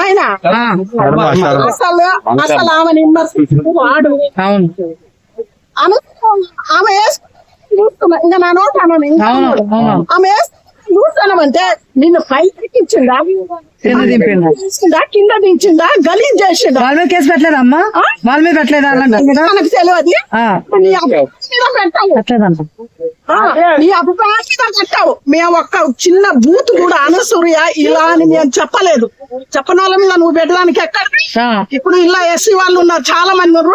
ఆయన. అసలు అసలు వాడు. అవును. ఆమె ఆమె చూస్తున్నా? ఇంకా నా నోట ఆమె ఇంకా చూస్తానంటే నిన్ను పైకి ఎక్కించిందా కింద దింపిందా? కింద దించిందా? గలీజ్ చేసిందా? వాళ్ళ మీద కేసు పెట్టలేదమ్మా? వాళ్ళ మీద పెట్టలేదా మనకు తెలియదు. నీ అభిప్రాయం మీద పెట్టావు. నీ అభిప్రాయం మీద పెట్టావు. మేము ఒక్క చిన్న బూత్ కూడా అనసూయ ఇలా అని మేము చెప్పలేదు. చెప్పనాల మీద నువ్వు పెట్టడానికి ఎక్కడ? ఇప్పుడు ఇలా ఎస్సీ వాళ్ళు ఉన్నారు చాలా మంది ఉన్నారు.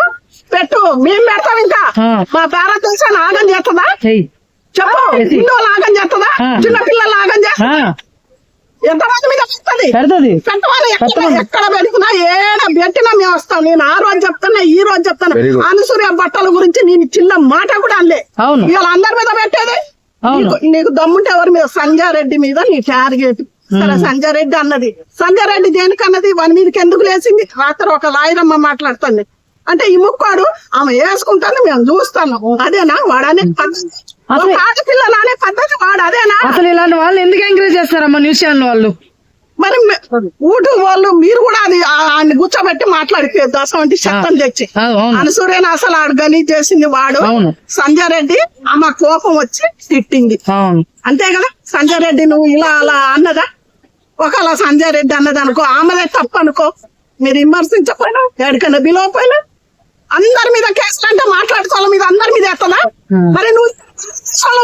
పెట్టు మేము పెడతాం ఇంకా. మా భారతదేశాన్ని ఆగం చేస్తుందా? చెప్పు హిందువులు ఆగం చేస్తుందా. చిన్న పిల్లలు ఆగం చేస్తా ఆ, ఎంతమంది మీద పెడుతుంది? పెడతది. పెట్టమని ఎక్కడ ఎక్కడ పెడుతున్నా ఏడ పెట్టినా మేము వస్తాం. నేను ఆ రోజు చెప్తున్నా ఈ రోజు చెప్తాను అనుసూయ బట్టల గురించి నేను చిన్న మాట కూడా అనలే. అవును. ఇవాళ అందరి మీద పెట్టేది? నీకు- నీకు దమ్ముంటే ఎవరి మీద? సంజయ్ రెడ్డి మీద నీ టార్గెట్. సరే సంజయ్ రెడ్డి అన్నది. సంజయ్ రెడ్డి దేనికన్నది? వాని మీదకి ఎందుకు లేచింది? రాత్రి ఒక లాయరమ్మ మాట్లాడుతుంది. అంటే ఈ ముక్కాడు ఆమె వేసుకుంటాను మేము చూస్తాను అదేనా? వాడనే ఆడపిల్లలు అనే పద్ధతి వాడు అదేనా? అసలు ఇలాంటి వాళ్ళు ఎందుకు ఎంకరేజ్ చేస్తారమ్మా న్యూస్ ఛానల్ వాళ్ళు? మరి ఊటు వాళ్ళు మీరు కూడా అది ఆ- ఆయన్ని కూర్చోబెట్టి మాట్లాడిపోయారు దశ వంటి శక్తం తెచ్చి. అనసూర్యని అసలు ఆడు గలీజ్ చేసింది వాడు. సంజయ్ రెడ్డి ఆమె కోపం వచ్చి తిట్టింది. అంతే కదా? సంజయ్ రెడ్డి నువ్వు ఇలా అలా అన్నదా? ఒకవేళ సంజయ్ రెడ్డి అన్నది అనుకో ఆమెదే తప్పు అనుకో మీరు విమర్శించకపోయినా ఎక్కడికైనా పిలవకపోయినా అందరి మీద కేసులు అంటే మాట్లాడుకోవాలి మీద అందరి మీద ఎత్తదా Hmm. మరి నువ్వు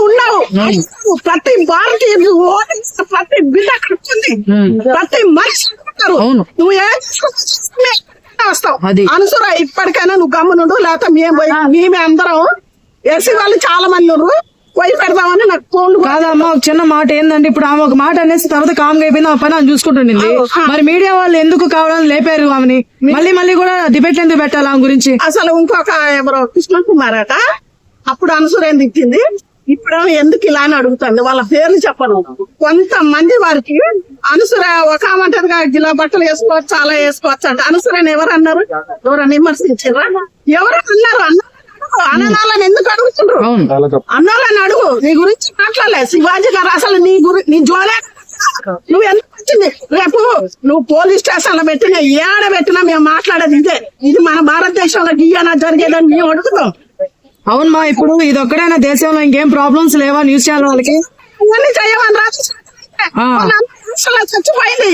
ఉన్నావు నువ్వు ప్రతి భారతీయ ప్రతి బిడ్డ అక్కడ ఉమ్. ప్రతి మనిషి. నువ్వు ఏం వస్తావు. అనుసర ఇప్పటికైనా నువ్వు గమ్మునుండు లేకపోతే మేము పోయి మేమే అందరం ఎస్సీ వాళ్ళు చాలా మంది ఉన్నారు పోయి పెడదామని నాకు ఫోన్లు కూడా కాదమ్మా ఒక చిన్న మాట ఏందంటే ఇప్పుడు ఆమె ఒక మాట అనేసి తర్వాత కామ్గా అయిపోయింది ఆ పని ఆమె చూసుకుంటుండింది. మరి మీడియా వాళ్ళు ఎందుకు కావాలని లేపారు ఆమెని? మళ్ళీ మళ్ళీ కూడా డిబేట్ ఎందుకు పెట్టాలి ఆమె గురించి? అసలు ఇంకొక ఎవరో కృష్ణ కుమార్ అట అప్పుడు అనుసూరం తిట్టింది? ఇప్పుడు ఎందుకు ఇలా అని అడుగుతుంది? వాళ్ళ పేర్లు చెప్పను. కొంతమంది వారికి అనుసర ఒక ఆమె అంటది కదా, గిలా బట్టలు వేసుకోవచ్చు అలా వేసుకోవచ్చు అంటే. అనుసరని ఎవరు అన్నారు ఎవరు విమర్శించారా? ఎవరు అన్నారు అన్నారు? అనాలని ఎందుకు అడుగుతుండ్రు? అవును. అన్నాలని అడుగు. నీ గురించి మాట్లాడలే. శివాజీ గారు అసలు నీ గురి నీ జోలే నువ్వు ఎందుకు వచ్చింది? రేపు నువ్వు పోలీస్ స్టేషన్లో పెట్టినా ఏడ పెట్టినా మేము మాట్లాడేది ఇదే. ఇది మన భారతదేశంలో గియ్యనా జరిగేదని మేము అడుగుతాం. అవునమ్మా ఇప్పుడు ఇది ఒక్కడైనా దేశంలో ఇంకేం ప్రాబ్లమ్స్ లేవా న్యూస్ ఛానల్ వాళ్ళకి? ఇవన్నీ చేయమని అసలు చచ్చిపోయింది.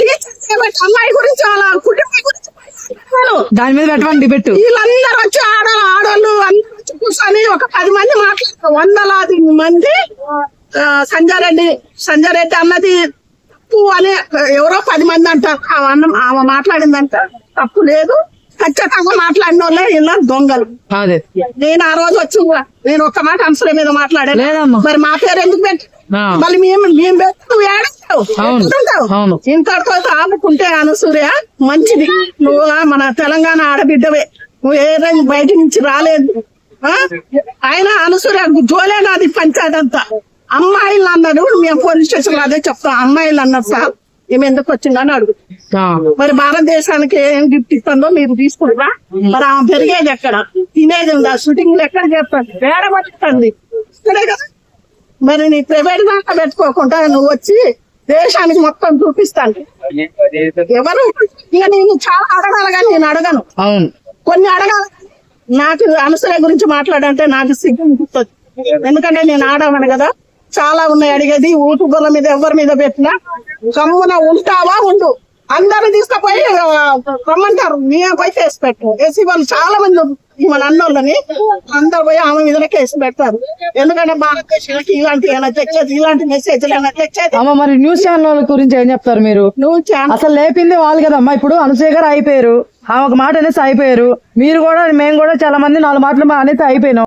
టీచర్ అమ్మాయి గురించి వాళ్ళ కుటుంబం గురించి. దాని మీద పెట్టమని డిబెట్ వీళ్ళందరూ వచ్చి ఆడ ఆడోళ్ళు అందరూ వచ్చి కూర్చొని ఒక పది మంది మాట్లాడతారు. వందలాది మంది ఆ, సంజయ్ రెడ్డి సంజయ్ రెడ్డి అన్నది తప్పు అని ఎవరో పది మంది అంటారు. ఆమె అన్న ఆమె మాట్లాడిందంట తప్పు లేదు. ఖచ్చితంగా మాట్లాడిన వాళ్ళే ఇలా దొంగలు. అదే. నేను ఆ రోజు వచ్చి కూడా నేను ఒక్క మాట అంశం మీద మాట్లాడాను. మరి మా పేరు ఎందుకు పెట్టి. మళ్ళీ మేము మేము పెట్టి నువ్వు అవును. ఎక్కడుంటావు? అవును. ఇంతటితో ఆపుకుంటే అనసూర్య మంచిది. నువ్వు మన తెలంగాణ ఆడబిడ్డవే. నువ్వు ఏ రోజు బయట నుంచి రాలేదు? ఆయన అనసూర్య జోలే నాది పంచాయతీ అంతా. అమ్మాయిలు అన్నారు మేము పోలీస్ స్టేషన్లో అదే చెప్తాం. అమ్మాయిలు అన్నారు సార్ ఈమె ఎందుకు వచ్చిందని అడుగు. మరి భారతదేశానికి ఏం గిఫ్ట్ ఇస్తుందో మీరు తీసుకుంటారా మరి ఆమె పెరిగేది ఎక్కడ? తినేది ఉందా? షూటింగ్ ఎక్కడ చేస్తుంది? వేడ పడుతుంది ఇక్కడే కదా. మరి నీ ప్రైవేట్ దాంట్లో పెట్టుకోకుండా నువ్వు వచ్చి దేశానికి మొత్తం చూపిస్తాను. ఎవరు? ఇక నేను చాలా అడగాలి కానీ నేను అడగను. అవును. కొన్ని అడగాలి నాకు అనసూయ గురించి మాట్లాడంటే నాకు సిగ్గు అనిపిస్తుంది ఎందుకంటే నేను ఆడవను కదా. చాలా ఉన్నాయి అడిగేది. యూట్యూబర్ల మీద ఎవరి మీద పెట్టినా. కమ్మున ఉంటావా? ఉండు. అందరూ తీసుకుపోయి రమ్మంటారు. మేము పోయి కేసు పెట్టు. ఏసీ వాళ్ళు చాలా మంది మన అన్నోళ్ళని అందరు పోయి ఆమె మీద కేసు పెడతారు. ఎందుకంటే భారతదేశానికి ఇలాంటి ఏమైనా తెచ్చేది ఇలాంటి ఏమైనా తెచ్చేది? అమ్మ మరి న్యూస్ ఛానల్ గురించి ఏం చెప్తారు మీరు? నువ్వు చాలా అసలు లేపింది వాళ్ళు కదమ్మా. ఇప్పుడు అనసూయ గారు అయిపోయారు. ఆమె ఒక మాట అనేసి అయిపోయారు. మీరు కూడా మేము కూడా చాలా మంది నాలుగు మాటలు అనేసి అయిపోయినాం.